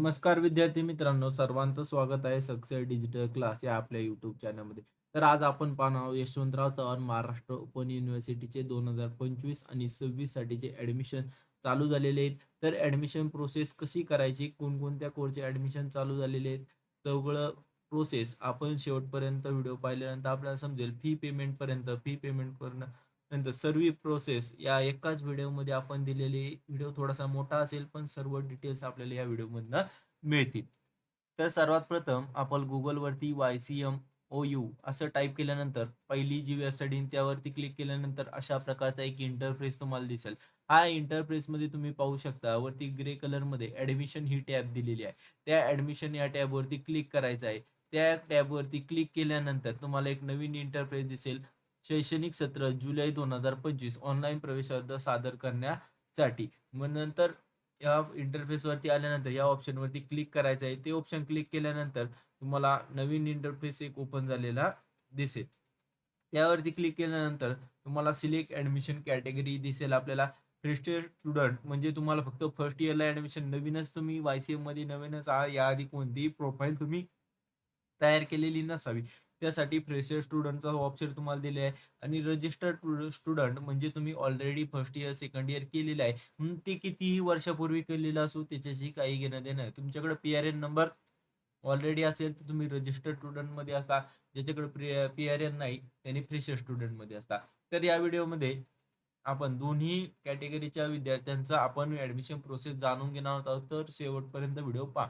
नमस्कार विद्यार्थी मित्रांनो सर्वांचं स्वागत आहे सक्सेस डिजिटल क्लास या आपल्या युट्यूब चॅनलमध्ये तर आज आपण पाहणार यशवंतराव चव्हाण महाराष्ट्र ओपन युनिव्हर्सिटीचे दोन हजार पंचवीस आणि सव्वीस साठीचे ऍडमिशन चालू झालेले आहेत. तर ऍडमिशन प्रोसेस कशी करायची? कोणकोणत्या कोर्सचे ऍडमिशन चालू झालेले आहेत? सगळं प्रोसेस आपण शेवटपर्यंत व्हिडिओ पाहिल्यानंतर आपल्याला समजेल. फी पेमेंटपर्यंत फी पेमेंट करणं नंतर सर्व प्रोसेस या एकाच व्हिडिओमध्ये आपण दिलेली व्हिडिओ थोडासा मोठा असेल पण सर्व डिटेल्स आपल्याला या व्हिडिओमधनं मिळतील. तर सर्वात प्रथम आपण गुगलवरती Y C M O U असं टाईप केल्यानंतर पहिली जी वेबसाईट येईल त्यावरती क्लिक केल्यानंतर अशा प्रकारचा एक इंटरफेस तुम्हाला दिसेल. हा इंटरफेसमध्ये तुम्ही पाहू शकता वरती ग्रे कलरमध्ये ॲडमिशन ही टॅब दिलेली आहे. त्या ॲडमिशन या टॅबवरती क्लिक करायचं आहे. त्या टॅबवरती क्लिक केल्यानंतर तुम्हाला एक नवीन इंटरफेस दिसेल. शैक्षणिक सत्र जुलै दोन हजार पंचवीस ऑनलाईन प्रवेश अर्ज सादर करण्यासाठी. मग नंतर या इंटरफेसवरती आल्यानंतर या ऑप्शनवरती क्लिक करायचं आहे. ते ऑप्शन क्लिक केल्यानंतर तुम्हाला नवीन इंटरफेस एक ओपन झालेला दिसेल. त्यावरती क्लिक केल्यानंतर तुम्हाला सिलेक्ट ॲडमिशन कॅटेगरी दिसेल आपल्याला. फ्रेशर स्टुडंट म्हणजे तुम्हाला फक्त फर्स्ट इयरला ॲडमिशन नवीनच तुम्ही वाय सी एममध्ये नवीनच आ याआधी कोणतीही प्रोफाईल तुम्ही तयार केलेली नसावी. त्यासाठी फ्रेशर स्टुडंटचा ऑप्शन तुम्हाला दिले आहे. आणि रजिस्टर्ड स्टुडंट म्हणजे तुम्ही already first year second year केलेलं आहे. ते कितीही वर्षापूर्वी केलेलं असो त्याच्याशी काही घेणं देणं आहे तुमच्याकडे P R N number already असेल तर तुम्ही रजिस्टर्ड स्टुडंटमध्ये असता. ज्याच्याकडे पी आर एन नाही त्यांनी फ्रेशर स्टुडंटमध्ये असता. तर या व्हिडिओमध्ये आपण दोन्ही कॅटेगरीच्या विद्यार्थ्यांचा आपण ऍडमिशन प्रोसेस जाणून घेणार आहोत. तर शेवटपर्यंत व्हिडिओ पहा.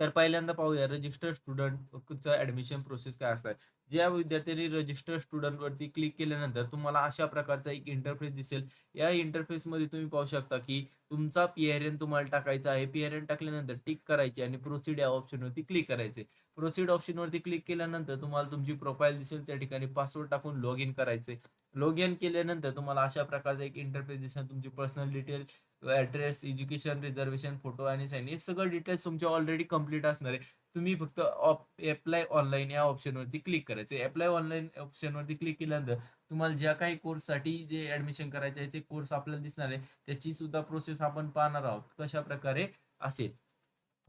तर पहिल्यांदा पाहूया रजिस्टर्ड स्टुडंटचं ऍडमिशन प्रोसेस काय असतात ज्या विद्यार्थ्यांनी रजिस्टर्ड स्टुडंटवरती क्लिक केल्यानंतर तुम्हाला अशा प्रकारचा एक इंटरफेस दिसेल. या इंटरफेसमध्ये तुम्ही पाहू शकता की तुमचा पी आर एन तुम्हाला टाकायचा आहे. पी आर एन टाकल्यानंतर टिक करायची आणि प्रोसीड या ऑप्शनवरती क्लिक करायचे. प्रोसीड ऑप्शनवरती क्लिक केल्यानंतर तुम्हाला तुमची प्रोफाईल दिसेल त्या ठिकाणी पासवर्ड टाकून लॉग इन करायचे लॉग इन केल्यानंतर तुम्हाला अशा प्रकारचा एक इंटरफेस दिसेल तुमची personal detail address education reservation photo आणि साईन हे सगळं डिटेल्स तुमचे ऑलरेडी कंप्लीट असणार आहे. तुम्ही फक्त अप्लाय ऑनलाईन या ऑप्शनवरती क्लिक करायचे. अप्लाय ऑनलाईन ऑप्शनवरती क्लिक केल्यानंतर तुम्हाला ज्या काही कोर्ससाठी जे ऍडमिशन करायचे आहे ते कोर्स आपल्याला दिसणार आहे. त्याची सुद्धा प्रोसेस आपण पाहणार आहोत कशा प्रकारे असेल.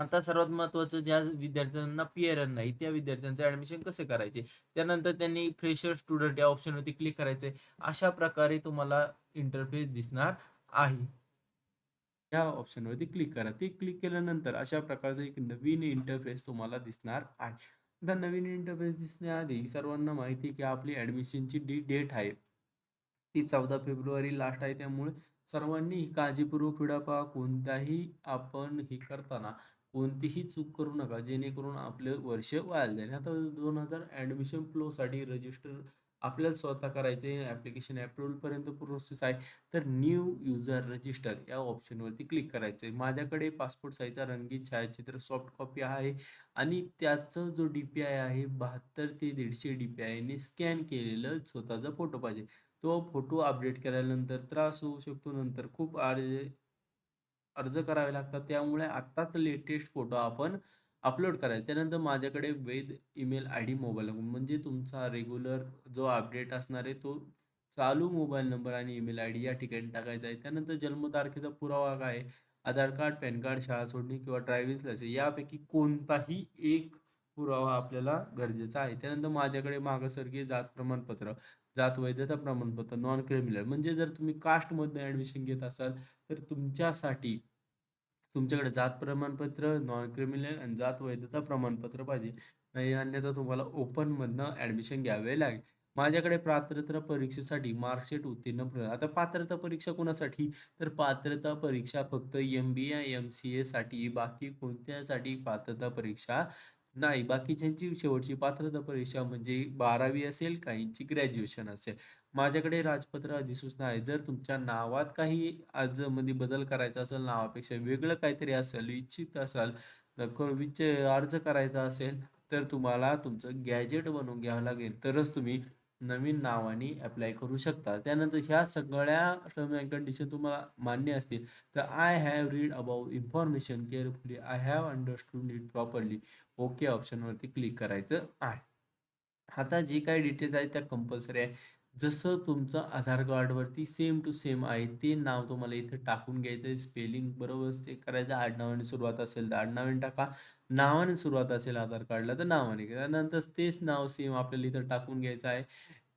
आता सर्वात महत्वाचं ज्या विद्यार्थ्यांना पी नाही त्या विद्यार्थ्यांचं ऍडमिशन कसे करायचे? त्यानंतर त्यांनी फ्रेशर स्टुडंट या ऑप्शनवरती क्लिक करायचे. अशा प्रकारे तुम्हाला इंटरफेस दिसणार आहे. या ऑप्शनवरती क्लिक करा. ते क्लिक केल्यानंतर अशा प्रकारचा एक नवीन इंटरफेस तुम्हाला दिसणार आहे. आता नवीन इंटरफेस दिसण्याआधी सर्वांना माहिती आहे की आपली ॲडमिशनची डी डेट आहे ती चौदा फेब्रुवारी लास्ट आहे. त्यामुळे सर्वांनी काळजीपूर्वक व्हिडिओ पहा कोणताही आपण हे करताना कोणतीही चूक करू नका जेणेकरून आपलं वर्ष वाया जाईल. आता दोन हजार ॲडमिशन फ्लोसाठी रजिस्टर आपल्याला स्वतः करायचे ॲप्लिकेशन अप्रूव्हलपर्यंत प्रोसेस आहे तर न्यू युजर रजिस्टर या ऑप्शनवरती क्लिक करायचं आहे माझ्याकडे पासपोर्ट साईजचा रंगीत छायाचित्र सॉफ्ट कॉपी आहे आणि त्याचं जो डी पी आय आहे बहात्तर ते दीडशे डी पी आयने स्कॅन केलेलं स्वतःचा फोटो पाहिजे. तो फोटो अपडेट केल्यानंतर त्रास होऊ शकतो नंतर खूप आर अर्ज करावे लागतात. त्यामुळे आत्ताच लेटेस्ट फोटो आपण अपलोड करायचा. त्यानंतर माझ्याकडे वैध email I D mobile number. म्हणजे तुमचा रेग्युलर जो अपडेट असणार आहे तो चालू मोबाईल नंबर आणि ईमेल आय डी या ठिकाणी टाकायचा आहे. त्यानंतर जन्मतारखेचा पुरावा काय आहे? आधार कार्ड पॅन कार्ड शाळा सोडणी किंवा ड्रायव्हिंग लायसन्स यापैकी कोणताही एक पुरावा आपल्याला गरजेचा आहे. त्यानंतर माझ्याकडे मागासवर्गीय जात प्रमाणपत्र. जात वैधता प्रमाणपत्र नॉन क्रिमिनल म्हणजे जर तुम्ही कास्टमधनं ॲडमिशन घेत असाल तर तुमच्यासाठी तुमच्याकडे जात प्रमाणपत्र नॉन क्रिमिनल आणि जात वैधता प्रमाणपत्र पाहिजे. नाही अन्यथा तुम्हाला ओपनमधनं ॲडमिशन घ्यावे लागेल. माझ्याकडे पात्रता परीक्षेसाठी मार्कशीट उत्तीर्ण आता पात्रता परीक्षा कोणासाठी? तर पात्रता परीक्षा फक्त M B A M C एसाठी बाकी कोणत्यासाठी पात्रता परीक्षा नाही बाकीच्यांची शेवटची पात्रता परीक्षा म्हणजे बारावी असेल काहींची ग्रॅज्युएशन असेल. माझ्याकडे राजपत्र अधिसूचना आहे. जर तुमच्या नावात काही अर्जमध्ये बदल करायचा असेल नावापेक्षा वेगळं काहीतरी असेल इच्छित असाल विच अर्ज करायचा असेल तर तुम्हाला तुमचं गॅजेट बनवून घ्यावं लागेल. तरच तुम्ही नवीन नावाने अप्लाय करू शकता. त्यानंतर ह्या सगळ्या टर्म अँड कंडिशन तुम्हाला मान्य असतील. तर I have read about information carefully I have understood it properly okay ऑप्शनवरती click करायचं आहे. आता जे काही डिटेल्स आहेत त्या कंपल्सरी आहे जसं तुमचं आधार कार्डवरती सेम टू सेम आहे ते नाव तुम्हाला इथं टाकून घ्यायचं आहे. स्पेलिंग बरोबर ते करायचं. आडनावाने सुरुवात असेल तर आडनावाने टाका. नावाने सुरुवात असेल आधार कार्डला तर नावाने. त्यानंतर तेच नाव सेम आपल्याला इथं टाकून घ्यायचं आहे.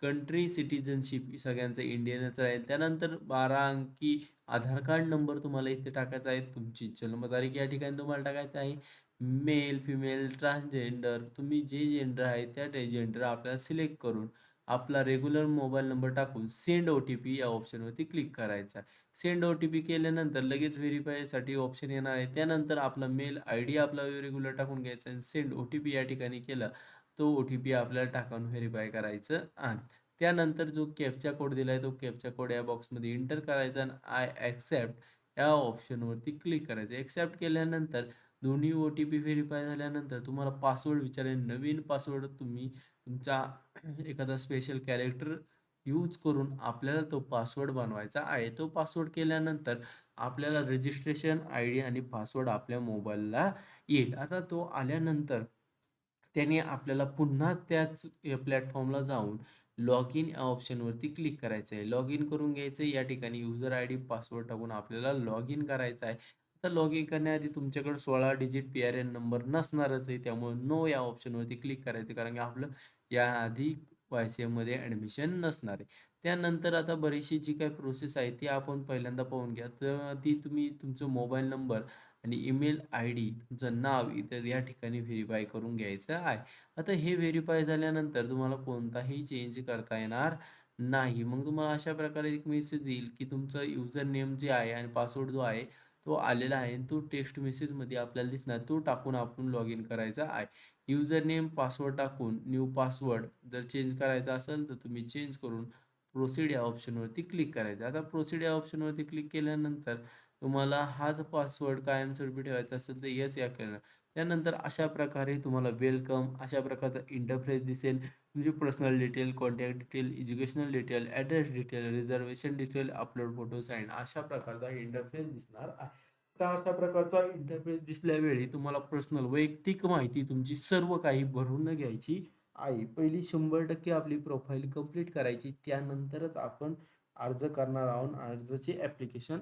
कंट्री सिटिझनशिप सगळ्यांचं इंडियनच राहील. त्यानंतर बारा अंकी आधार कार्ड नंबर तुम्हाला इथे टाकायचा आहे. तुमची जन्मतारीख या ठिकाणी तुम्हाला टाकायचं आहे. मेल फिमेल ट्रान्सजेंडर तुम्ही जे जेंडर आहे त्या जेंडर आपल्याला सिलेक्ट करून आपला रेग्युलर मोबाईल नंबर टाकून सेंड ओ टी पी या ऑप्शनवरती क्लिक करायचा. सेंड ओ टी पी केल्यानंतर लगेच व्हेरीफायसाठी ऑप्शन येणार आहे. त्यानंतर आपला मेल आय डी आपला रेग्युलर टाकून घ्यायचा आणि सेंड ओ टी पी या ठिकाणी केलं तो ओ टी पी आपल्याला टाकून व्हेरीफाय करायचं आणि त्यानंतर जो कॅपचा कोड दिला आहे तो कॅपचा कोड या बॉक्समध्ये इंटर करायचा आणि आय ॲक्सेप्ट या ऑप्शनवरती क्लिक करायचं. ॲक्सेप्ट केल्यानंतर दोन्ही ओ टी पी व्हेरीफाय झाल्यानंतर तुम्हाला पासवर्ड विचारेल. नवीन पासवर्ड तुम्ही तुमचा एखादा स्पेशल कॅरेक्टर यूज करून आपल्याला तो पासवर्ड बनवायचा आहे. तो पासवर्ड केल्यानंतर आपल्याला रजिस्ट्रेशन आय डी आणि पासवर्ड आपल्या मोबाईलला येईल. आता तो आल्यानंतर त्याने आपल्याला पुन्हा त्याच प्लॅटफॉर्मला जाऊन लॉग इन या ऑप्शनवरती क्लिक करायचं आहे लॉग इन करून घ्यायचं आहे या ठिकाणी युजर आय डी पासवर्ड टाकून आपल्याला लॉग इन करायचं आहे. आता लॉग इन करण्याआधी तुमच्याकडे सोळा digit P R N number नसणारच आहे. त्यामुळे नो या ऑप्शनवरती क्लिक करायचं कारण की आपलं याआधी वाय सी एममध्ये ॲडमिशन नसणार आहे. त्यानंतर आता बरीचशी जी काही प्रोसेस आहे ती आपण पहिल्यांदा पाहून घ्या. तर ती तुम्ही तुमचं मोबाईल नंबर आणि ईमेल आय डी तुमचं नाव इतर या ठिकाणी व्हेरीफाय करून घ्यायचं आहे. आता हे व्हेरीफाय झाल्यानंतर तुम्हाला कोणताही चेंज करता येणार नाही. मग तुम्हाला अशा प्रकारे एक मेसेज येईल की तुमचं युजर नेम जे आहे आणि पासवर्ड जो आहे तो आलेला आहे तो टेक्स्ट मेसेजमध्ये आपल्याला दिसणार तो टाकून आपण लॉग इन करायचा आहे. युजर नेम पासवर्ड टाकून न्यू पासवर्ड जर चेंज करायचा असेल तर तुम्ही चेंज करून प्रोसिड या ऑप्शनवरती क्लिक करायचं. आता प्रोसिड या ऑप्शनवरती क्लिक केल्यानंतर तुम्हाला हाच पासवर्ड कायमस्वरूपी ठेवायचा असेल तर येस या केलं त्यानंतर अशा प्रकारे तुम्हाला वेलकम अशा प्रकारचा इंटरफेस दिसेल. तुमची personal detail contact detail educational detail address detail reservation detail upload photo sign अशा प्रकारचा इंटरफेस दिसणार आहे. तर अशा प्रकारचा इंटरफेस दिसल्यावेळी तुम्हाला पर्सनल वैयक्तिक माहिती तुमची सर्व काही भरून घ्यायची आहे. पहिली शंभर टक्के आपली प्रोफाईल कंप्लीट करायची. त्यानंतरच आपण अर्ज करणार आहोत अर्जाचे ॲप्लिकेशन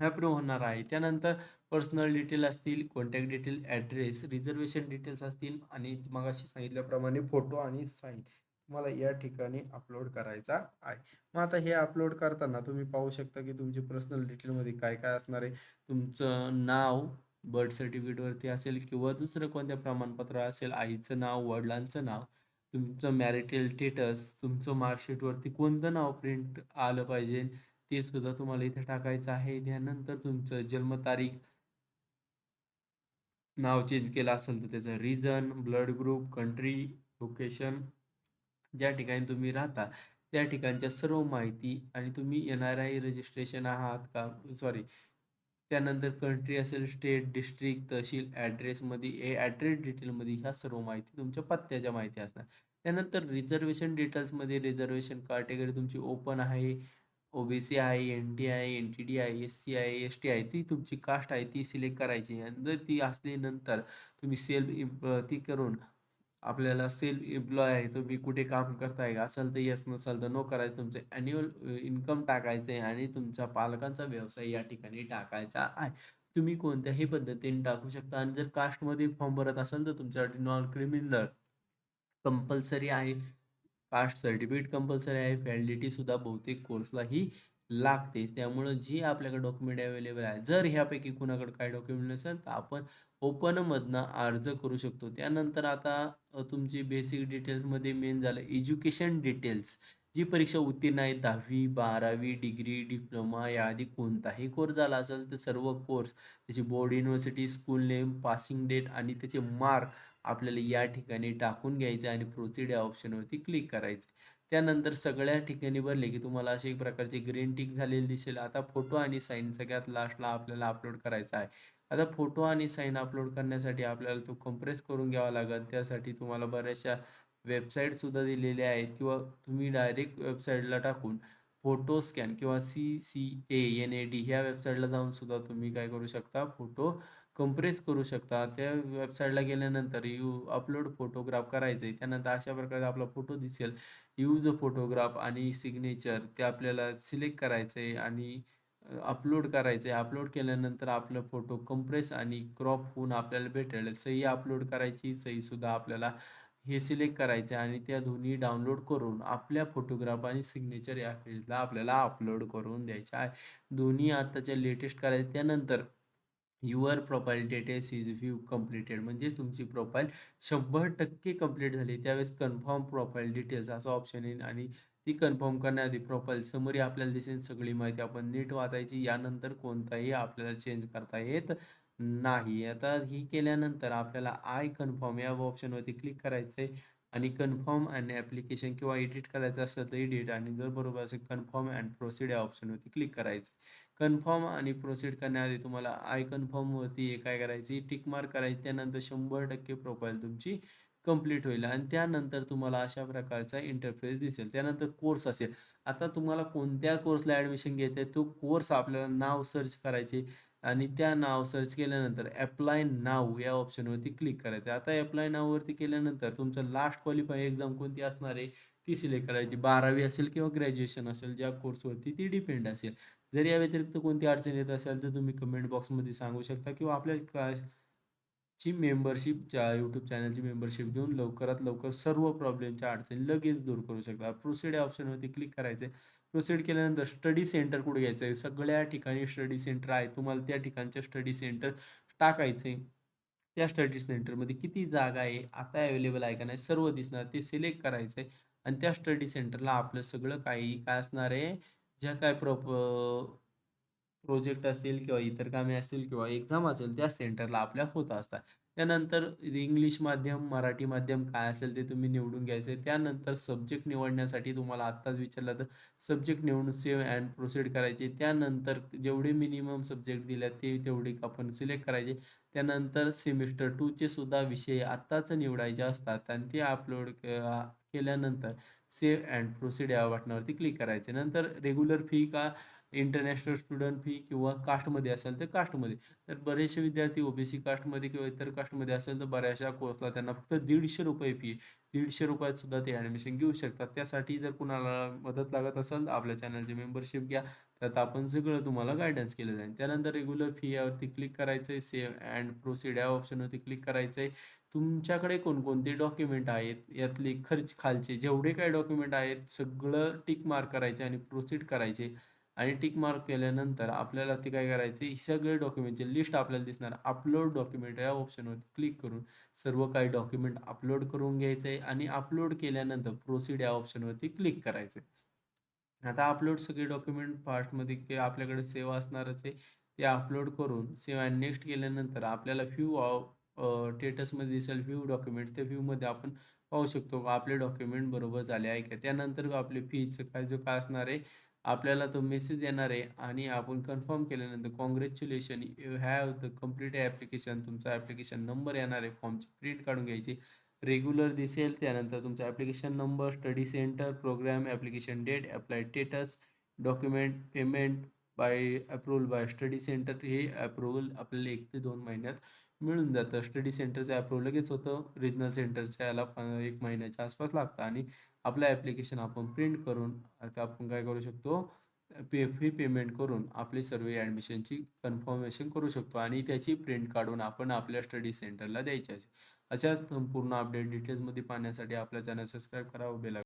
अप्रूव्ह होणार आहे. त्यानंतर पर्सनल डिटेल असतील contact detail address reservation details असतील आणि मगाशी सांगितल्याप्रमाणे फोटो आणि साईन तुम्हाला या ठिकाणी अपलोड करायचा आहे. मग आता हे अपलोड करताना तुम्ही पाहू शकता की तुमची पर्सनल डिटेलमध्ये काय काय असणार आहे? तुमचं नाव बर्थ सर्टिफिकेटवरती असेल किंवा दुसरं कोणत्या प्रमाणपत्र असेल आईचं नाव वडिलांचं नाव तुमचं मॅरिटल स्टेटस तुमचं मार्कशीटवरती कोणतं नाव प्रिंट आलं पाहिजे ते सुद्धा तुम्हाला इथे टाकायचं आहे. त्यानंतर तुमचं जन्मतारीख नाव चेंज केलं असेल तर त्याचं reason blood group country location ज्या ठिकाणी तुम्ही राहता त्या ठिकाणच्या सर्व माहिती आणि तुम्ही एन आर आय रजिस्ट्रेशन आहात का? सॉरी त्यानंतर कंट्री असेल स्टेट डिस्ट्रिक्ट तहसील ॲड्रेसमध्ये ए ॲड्रेस डिटेलमध्ये ह्या सर्व माहिती तुमच्या पत्त्याच्या माहिती असणार. त्यानंतर रिझर्वेशन डिटेल्समध्ये रिझर्वेशन कॅटेगरी तुमची ओपन आहे. ओबीसी आहे एन टी आहे एन टी डी आहे एस सी आहे एस टी आहे ती तुमची कास्ट आहे ती सिलेक्ट करायची. आणि जर ती असल्यानंतर तुम्ही सेल्फ इम्प ती करून आपल्याला सेल्फ एम्प्लॉय आहे तुम्ही कुठे काम करताय का असेल तर येस नसेल तर नो करायचं. तुमचं अॅन्युअल इन्कम टाकायचं आहे आणि तुमच्या पालकांचा व्यवसाय या ठिकाणी टाकायचा आहे. तुम्ही कोणत्याही पद्धतीने टाकू शकता आणि जर कास्टमध्ये फॉर्म भरत असाल तर तुमच्यासाठी नॉन क्रिमिनल कंपल्सरी आहे. कास्ट सर्टिफिकेट कंपल्सरी आहे. व्हॅलिडिटी सुद्धा बहुतेक कोर्सला ही लागतेच. त्यामुळं जी आपल्याकडे डॉक्युमेंट अवेलेबल आहे जर ह्यापैकी कुणाकडे काय डॉक्युमेंट नसेल तर आपण ओपनमधनं अर्ज करू शकतो. त्यानंतर आता तुमची बेसिक डिटेल्समध्ये मेन झालं एज्युकेशन डिटेल्स जी परीक्षा उत्तीर्ण आहे दहावी बारावी डिग्री डिप्लोमा याआधी कोणताही कोर्स झाला असेल तर सर्व कोर्स त्याची board university school name passing date आणि त्याचे मार्क आपल्याला या ठिकाणी टाकून घ्यायचं आणि प्रोसिड या ऑप्शनवरती क्लिक करायचं. त्यानंतर सगळ्या ठिकाणी भरले की तुम्हाला अशी एक प्रकारची ग्रीन टिक झालेली दिसेल. आता फोटो आणि साईन सगळ्यात लास्टला आपल्याला अपलोड करायचा आहे. आता फोटो आणि साईन अपलोड करण्यासाठी आपल्याला तो कम्प्रेस करून घ्यावा लागेल. त्यासाठी तुम्हाला बऱ्याचशा वेबसाईटसुद्धा दिलेल्या आहेत किंवा तुम्ही डायरेक्ट वेबसाईटला टाकून फोटो स्कॅन किंवा C C A N A D ह्या वेबसाईटला जाऊन सुद्धा तुम्ही काय करू शकता? फोटो कम्प्रेस करू शकता. त्या वेबसाईटला गेल्यानंतर यू अपलोड फोटोग्राफ करायचे त्यानंतर अशा प्रकारे आपला फोटो दिसेल. यूज फोटोग्राफ आणि सिग्नेचर ते आपल्याला सिलेक्ट करायचं आहे आणि अपलोड करायचं आहे अपलोड केल्यानंतर आपला फोटो कम्प्रेस आणि क्रॉप होऊन आपल्याला भेटेल. सही अपलोड करायची सहीसुद्धा आपल्याला हे सिलेक्ट करायचे आणि त्या दोन्ही डाउनलोड करून आपल्या फोटोग्राफ आणि सिग्नेचर या पेजला आपल्याला अपलोड करून द्यायचे आहे. दोन्ही आत्ताच्या लेटेस्ट करायचे त्यानंतर your profile details is view completed म्हणजे तुमची प्रोफाईल शंभर टक्के कंप्लीट झाली. त्यावेळेस कन्फर्म प्रोफाईल डिटेल्स असा ऑप्शन येईल आणि ती कन्फर्म करण्याआधी प्रोफाईल समोर आपल्याला दिसेल. सगळी माहिती आपण नीट वाचायची. यानंतर कोणताही आपल्याला चेंज करता येत नाही. आता ही केल्यानंतर आपल्याला आय कन्फर्म या ऑप्शनवरती क्लिक करायचं आहे आणि कन्फर्म अँड ॲप्लिकेशन किंवा एडिट करायचं असेल तर एडिट. आणि जर बरोबर असेल कन्फर्म अँड प्रोसीड या ऑप्शनवरती क्लिक करायचं. कन्फर्म आणि प्रोसीड करण्याआधी तुम्हाला आय कन्फर्मवरती हे काय करायची? टिक मार्क करायची. त्यानंतर शंभर टक्के प्रोफाईल तुमची कंप्लीट होईल. आणि त्यानंतर तुम्हाला अशा प्रकारचा इंटरफेस दिसेल. त्यानंतर कोर्स असेल. आता तुम्हाला कोणत्या कोर्सला ॲडमिशन घ्यायचं आहे तो कोर्स आपल्याला नाव सर्च करायचे. आणि त्या नाव सर्च केल्यानंतर अप्लाय नाव या ऑप्शनवरती क्लिक करायचं. आता अप्लाय नाववरती केल्यानंतर तुमचं लास्ट क्वालिफाय एक्झाम कोणती असणार आहे? ती सिलेक्ट करायची. बारावी असेल किंवा ग्रॅज्युएशन असेल ज्या कोर्सवरती ती डिपेंड असेल. जर या व्यतिरिक्त कोणती अडचण येत असेल तर तुम्ही कमेंट बॉक्समध्ये सांगू शकता किंवा आपल्या क्लास ची मेंबरशिपच्या यूट्यूब चॅनलची मेंबरशिप घेऊन लवकरात लवकर सर्व प्रॉब्लेमच्या अडचणी लगेच दूर करू शकता. प्रोसिड या ऑप्शनवरती क्लिक करायचं आहे प्रोसीड केल्यानंतर स्टडी सेंटर कुठे घ्यायचं आहे? सगळ्या ठिकाणी स्टडी सेंटर आहे. तुम्हाला त्या ठिकाणचे स्टडी सेंटर टाकायचे. त्या स्टडी सेंटरमध्ये किती जागा आहे? आता अवेलेबल आहे का नाही? सर्व दिसणार. ते सिलेक्ट करायचं आहे आणि त्या स्टडी सेंटरला आपलं सगळं काही काय असणार आहे? ज्या काय प्रो प्रोजेक्ट असतील किंवा इतर कामे असतील किंवा एक्झाम असेल त्या सेंटरला आपल्या होत असतात. त्यानंतर इंग्लिश माध्यम मराठी माध्यम काय असेल ते तुम्ही निवडून घ्यायचं आहे त्यानंतर सब्जेक्ट निवडण्यासाठी तुम्हाला आत्ताच विचारलं तर सब्जेक्ट निवडून सेव्ह अँड प्रोसीड करायचे. त्यानंतर जेवढे मिनिमम सब्जेक्ट दिल्या ते तेवढे आपण सिलेक्ट करायचे. त्यानंतर सेमिस्टर टूचे सुद्धा विषय आत्ताच निवडायचे असतात आणि ते अपलोड केल्यानंतर सेव्ह अँड प्रोसीड या बटनावरती क्लिक करायचे. नंतर रेग्युलर फी का इंटरनॅशनल स्टुडंट फी किंवा कास्टमध्ये असेल तर कास्टमध्ये. तर बरेचसे विद्यार्थी ओबीसी कास्टमध्ये किंवा इतर कास्टमध्ये असेल तर बऱ्याचशा कोर्सला त्यांना फक्त दीडशे रुपये फी दीडशे रुपयात सुद्धा ते ॲडमिशन घेऊ शकतात. त्यासाठी जर कुणाला मदत लागत असेल तर आपल्या चॅनलची मेंबरशिप घ्या. त्यात आपण सगळं तुम्हाला गायडन्स केलं जाईल. त्यानंतर रेग्युलर फी यावरती क्लिक करायचं आहे सेव्ह अँड प्रोसीड या ऑप्शनवरती क्लिक करायचं आहे तुमच्याकडे कोणकोणते डॉक्युमेंट आहेत? यातले खर्च खालचे जेवढे काही डॉक्युमेंट आहेत सगळं टिक मार्क करायचे आणि प्रोसीड करायचे. आणि टिक मार्क केल्यानंतर आपल्याला ते काय करायचे? ही सगळे डॉक्युमेंटची लिस्ट आपल्याला दिसणार. अपलोड डॉक्युमेंट या ऑप्शनवरती क्लिक करून सर्व काही डॉक्युमेंट अपलोड करून घ्यायचं आहे आणि अपलोड केल्यानंतर प्रोसीड या ऑप्शनवरती क्लिक करायचं आहे आता अपलोड सगळे डॉक्युमेंट फास्टमध्ये की आपल्याकडे सेव्ह असणारच आहे ते अपलोड करून सेव्ह अँड नेक्स्ट केल्यानंतर आपल्याला फ्यू स्टेटसमध्ये दिसेल व्ह्यू डॉक्युमेंट्स त्या व्ह्यूमध्ये आपण पाहू शकतो आपले डॉक्युमेंट बरोबर झाले आहे का? त्यानंतर आपले फीचं काय जो काय असणार आहे आपल्याला तो मेसेज येणार आहे आणि आपण कन्फर्म केल्यानंतर congratulation you have the complete application तुमचा ॲप्लिकेशन नंबर येणार आहे फॉर्मची प्रिंट काढून घ्यायची. रेग्युलर दिसेल त्यानंतर तुमचा application number study centre programme application date apply status document payment by approval by study centre हे अप्रूव्हल आपल्याला एक ते दोन महिन्यात मिळून जातं. स्टडी सेंटरचं अप्रूव्ह लगेच होतं. रिजनल सेंटरच्या याला एक महिन्याच्या आसपास लागतं आणि आपलं ॲप्लिकेशन आपण प्रिंट करून आता आपण काय करू शकतो? पे फी पेमेंट करून आपली सर्व ॲडमिशनची कन्फर्मेशन करू शकतो आणि त्याची प्रिंट काढून आपण आपल्या स्टडी सेंटरला द्यायची असेल. अशा संपूर्ण अपडेट डिटेल्समध्ये पाहण्यासाठी आपल्या चॅनल सबस्क्राईब करा. बेल